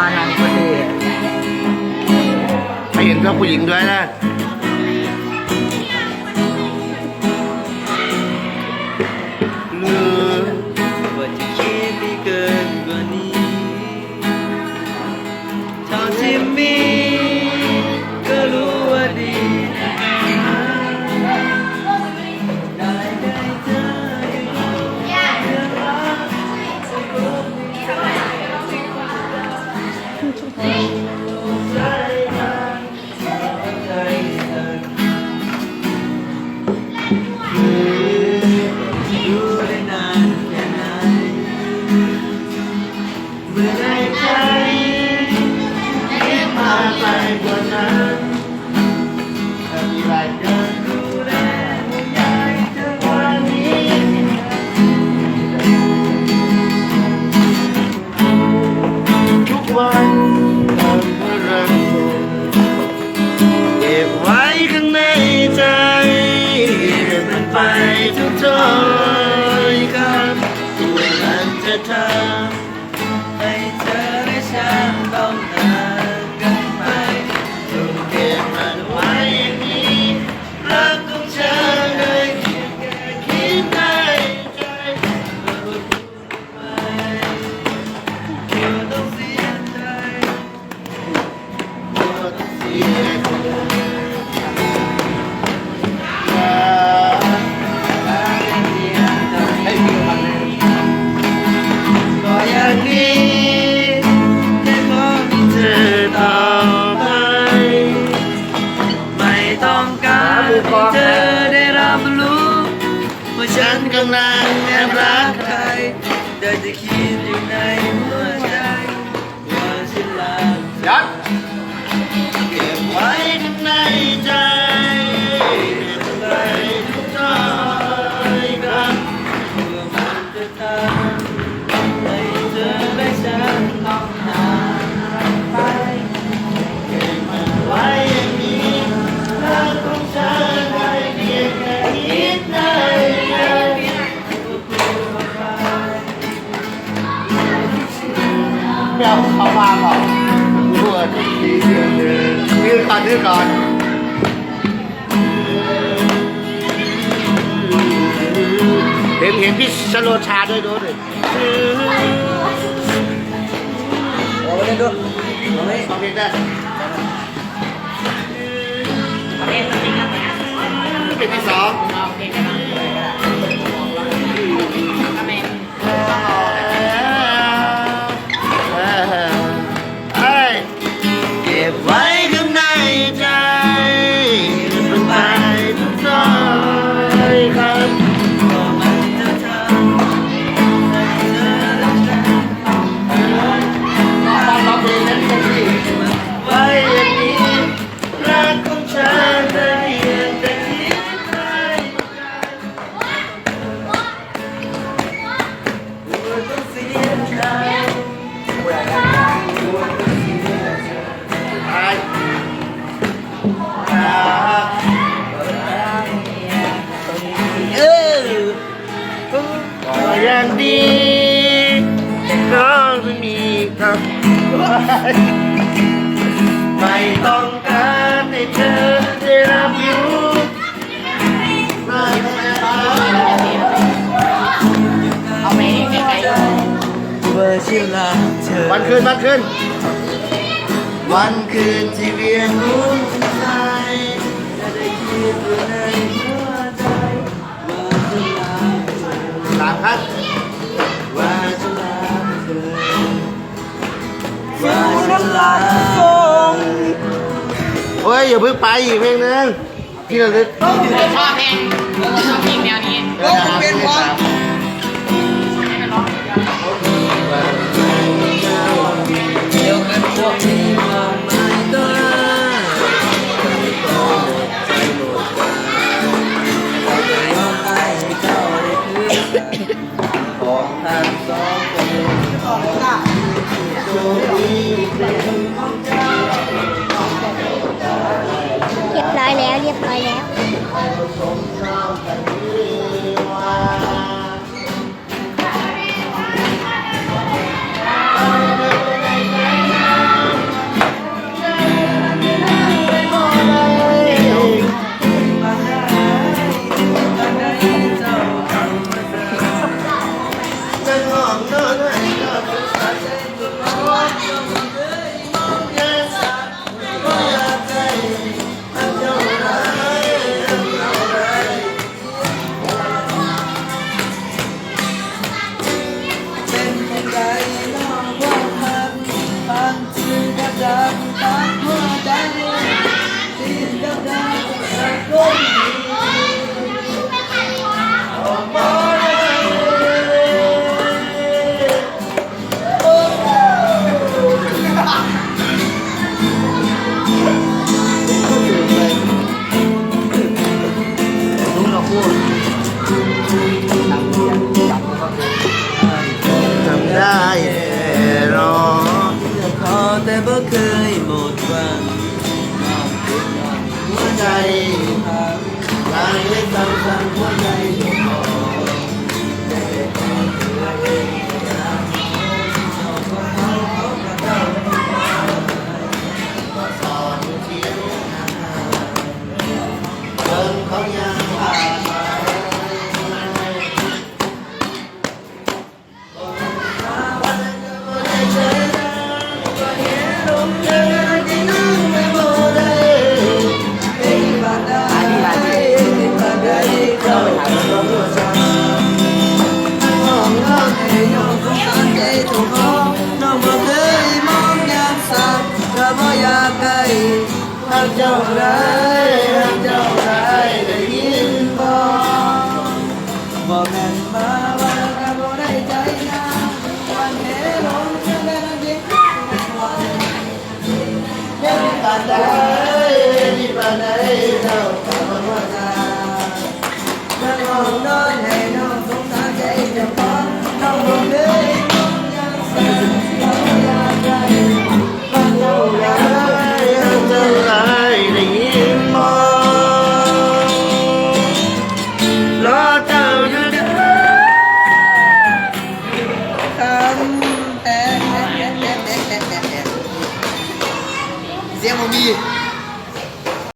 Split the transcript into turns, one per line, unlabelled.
านัง
ประ
เทศไปเห็นเพื่ผู้หญิง
ด้วย
นะ better. ฉัน
กำลังแอบรัก
ใคร ได้แต่คิดอยู่ใน
ข้าบ้า
น
บอกรวดดียืดก่อนยืดก่อนเห็นเห็นพี่ชโลชาด้วยดูดิ
โอ้ยดูตรงนี้
รงนี้ได้เป็นที่
สอง น
ดีน้
องจะ
มีกับไม่ต้องการให้เธอได้รับรู้
เอาไปไกล
ๆเอร์ชิลาเธอ
วันคืนวันคืนวันคืนที่เวียนวนวาจะ
ได้คิดอยู่ในหัวใจมาเวลา
สาม
พัน ฟ้าจะลาทรงเฮ้
ยอย่าเพิ่งไปอีกเพลงนึงที่ระลึก
ชอบเพลงชอบเพลงแนวนี้
有一个人า
ยเล็
นั่
ง